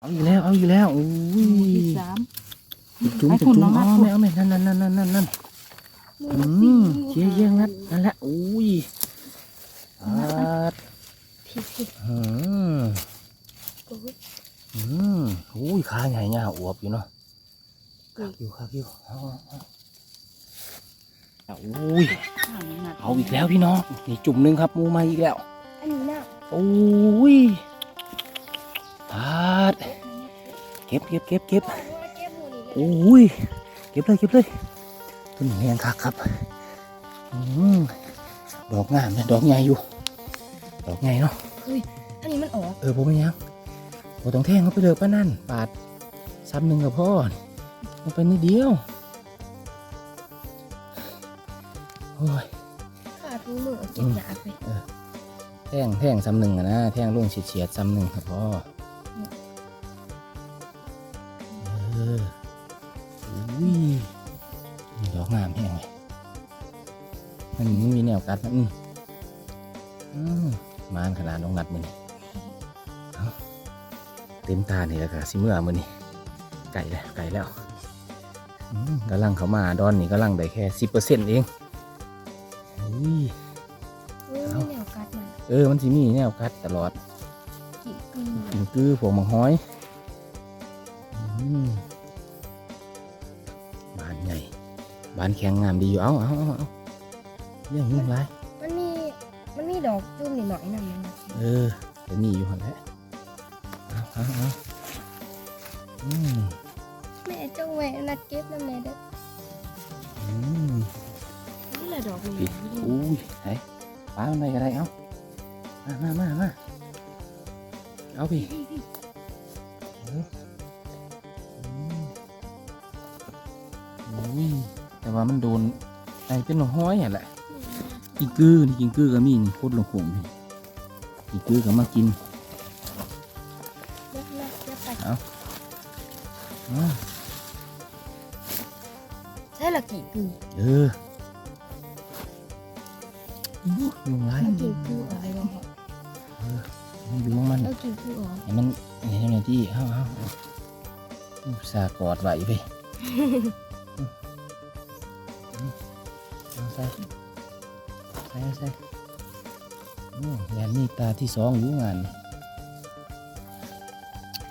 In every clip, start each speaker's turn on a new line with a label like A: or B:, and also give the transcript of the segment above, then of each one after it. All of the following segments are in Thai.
A: เอาอีกแล้วเอาอีกแล้วโอ้
B: ที่
A: ย
B: สาม
A: จุ่ม
B: ให้
A: จุ่
B: คุ
A: ม
B: ณ
A: จุ่ม
B: น้อง
A: อ๋อ
B: นัด
A: ไม่เอาไม่นั่นนั่นนั่นนั่นนั่นนั่นอืมเชี่ยเยี่ยงนัดนั่นแหละโอ้ยอัด
C: พี่พี่
A: อืม
C: โอ้ย
A: อืมโอ้ยขาใหญ่เนี่ยอวบอยู่เนาะคักอยู่คักอยู่เอาเอาเอาโอ้ย
B: ข้าวหนัก
A: เอาอีกแล้วพี่น้องนี่จุ่มหนึ่งครับหมูมาอีกแล้ว
C: อันนี้น่ะ
A: โอ้ยอัด เก็บเก็บเก็บเก็บ
C: ว่าเก็บหมูนี่
A: โอ้ยเก็บเลยเก็บเลยต้นแหงคักครับอืมดอกงามนะดอกใหญ่อยู่ ดอกใหญ่เนาะ
C: อันนี้มันออก
A: เออผมไม่ยังผมต้องแทงเขาไปเลยป้านั่นปาดซ้ำหนึ่งกับพ่อมันเป็นนิดเดียวโอ้ย
C: ขาดทุกมือเอาเก็บยาไป
A: แทงแทงซ้ำหนึ่งอะนะแทงลุ่งเฉียดเฉียดๆซ้ำหนึ่งครับพ่อ อออุ้ยนี่ดอกงามแห้งเลยมันมันมีแนวกัดนะอืมอืมมานขนาดน้องนัดมันนี่เอาเต็มตานี่แล้วค่ะสิเมื่อมันนี่ไก่แล้วไก่แล้วอืมกำลังเขามาดอนนี่กำลังได้แค่สิบเปอร์เซ็นต์เองอุ้ย
C: อุ้ย
A: เอ้า
C: แนวกัดมัน
A: เออมันสิมีแนวกัดตลอด
C: กี่กือ
A: กินคือพวกมังห้อย บานแข็งงามดีอยู่ เอาเอาเอาเอาเรื่องยุ่งไร
C: มันมี มันมีดอกจุ่มนิดหน่อยนั่นมันนะ
A: เออจะมีอยู่หันแหละเอาเอาเอาอืม
C: แม่จงไว้นัดเก็บน้ำแม่เด้อ
A: อืม
B: นี่แหละดอกนี้
A: ปิดอุ้ยไหนปลาอะไรก็ได้เอามามามามาเอาพี่เอาอืมอุ้ย แต่ว่ามันโดนไอ้เป็นหนองห้อยอะแหละกินกือนี่กินกือก็มีนี่โคตรลงขุมนี่กินกือก็มากิน
C: เดี๋ยวนะเดี๋ยวไป
A: อ้าว
C: ใช่ละกี่กือ
A: เอออู้ยุงไร
C: แล้วกี่กืออะไรบ้าง
A: มันอยู่ของมัน
C: แล้วกี่กือออก
A: ให้มันเห็นไหมที่เอาเอาเอาอุตสาห์กอดไว้ไป เอาใส่ใส่เอาใส่โอ้แลนนี่ตาที่สองอยู่งานนี่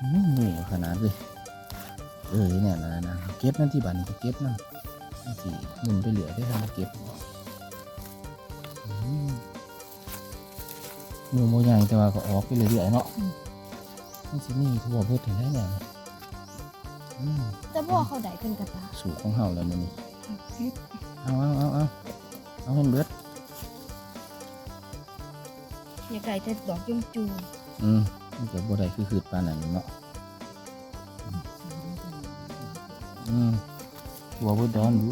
A: อืมหนูขนาดเลยเออเนี่ยนะนะเก็บนั่นที่บ้านนี่ก็เก็บนั่นนั่นสิหมุนไปเหลือได้ทำมาเก็บอืมหนูโมใหญ่แต่ว่าก็ออกไปเรื่อยๆเนาะมันสิมีทั่วเพื่อถึงได้เนี่ยอืม
C: แต่บอกเขาได้เป็นกระตา
A: สูตรของเฮาแล้วมันนี่เอาเอาเอาเอา เอาให้เบิด
C: อยากได้แต่ดอกจุ่มจูม
A: อืมมันจะบ่ได้คือคืดปานนั้นเนาะอืมทั่วเบิดดอนอยู่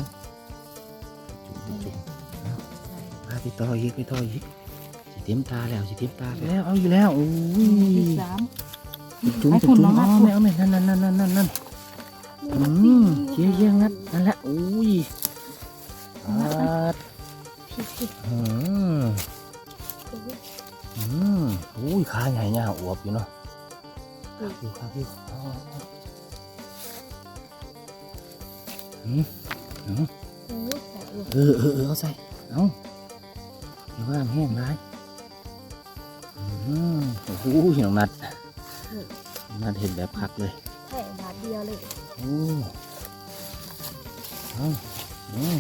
A: จุจุจุเอาพาไปต่ออีกไปต่ออีกสิเต็มตาแล้วสิเต็มตาแล้วเอาอีกแล้วโอ้
B: ที่
A: ย
B: สาม
A: จุ่ม
B: ให้
A: จุ่
B: คุ
A: ม
B: ณน้องนั
A: อ๋
B: ด
A: อไม่เอาไม่นั่นนั่นนั่นนั่นนั่นนั่นอืมเชี่ยเยี่ยงนัดนั่นแหละโอ้ย อ่า
C: พี่พี่
A: อืม
C: โอ้ย
A: อืมโอ้ยขาใหญ่เนี่ยอวบอยู่เนาะครับอยู่ครับอยู่เอาเอาเอาอืมอืม
C: โอ้ยแต่ลูก
A: เออเออเออเอาใส่เอาเดี๋ยวว่ามันแห้งร้ายอืมโอ้โหน้องนัดน้องนัดเห็นแบบคักเลย
C: แค่บาทเดียวเลย
A: โอ้เอาอืมอืม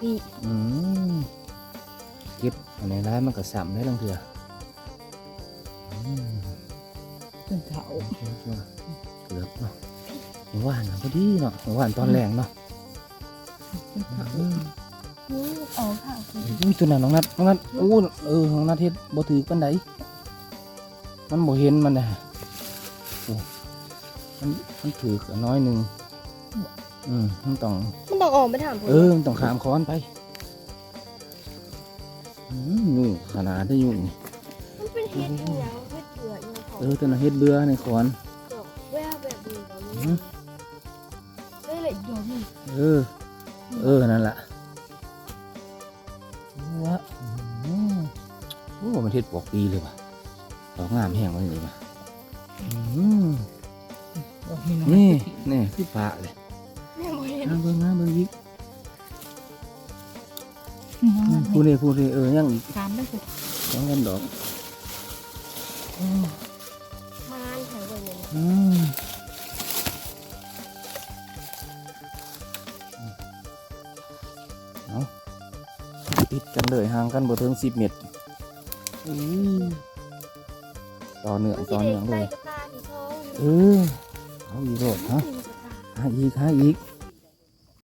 C: พี่
A: อืมเก็บอันในร้านมันก็สัมได้ลังเถื่ออืม
B: เป็นเขา
A: ชัวชัวเกือบเนาะหมู่บ้านน่ะพอดีเนาะหมู่บ้านตอนแรงเนาะ
B: เป็นเขา
A: อืม
C: นี่ออกค่ะคุณ
A: อุ้ยตัวนั้นน้องนัดน้องนัดอู้เออน้องนัดเฮ็ดบ่ถือปานใดมันบ่เห็นมันนะโอ้มันมันถือน้อยหนึ่ง อืมมันต้อง
C: มันต้องออกไปถามผม
A: เออมันต้องขามค้อนไปอืมนี่ขนาดได้อยู่นี่
C: มันเป็นเฮ็ดอีหยัวเฮ็ดเบื่ออีหยังของ
A: เออตัวน่ะเฮ็ดเบื่อในค้อน
C: แวบแบบนี้ตอนนี้อื
A: ม
C: ได้เลยดอกนี่
A: เออ เออ นั่นแหละว้าอืมโอ้มันเฮ็ดปอกปีเลยว่ะดอกงามแห้งวันนี้ว่ะนี่
B: นี่
A: นี่คือปลาเลย
C: แม่บ่เห็น
A: น้าเบิ่งน้าเบิ่งอีก
B: นี่น้อง
A: อืม
B: มัน
A: ผู้นี้ผู้นี้เออยังอีก
B: ตามได้สิ
A: สองกันดอกอืม
C: มานแถวเบิ่งเลยนะ
A: อืมเอาติดกันเลยห่างกันบ่ถึงสิบเมตรอุ้ยต่อเนื่อง
C: มันสิ
A: ต่อ
C: เด็
A: เนื่อกง
C: ใส่
A: เลย
C: กระตาที่ท้องอยู่
A: เออเอาอีกโลดฮะ
C: กินกระตา
A: หาอีกหาอีก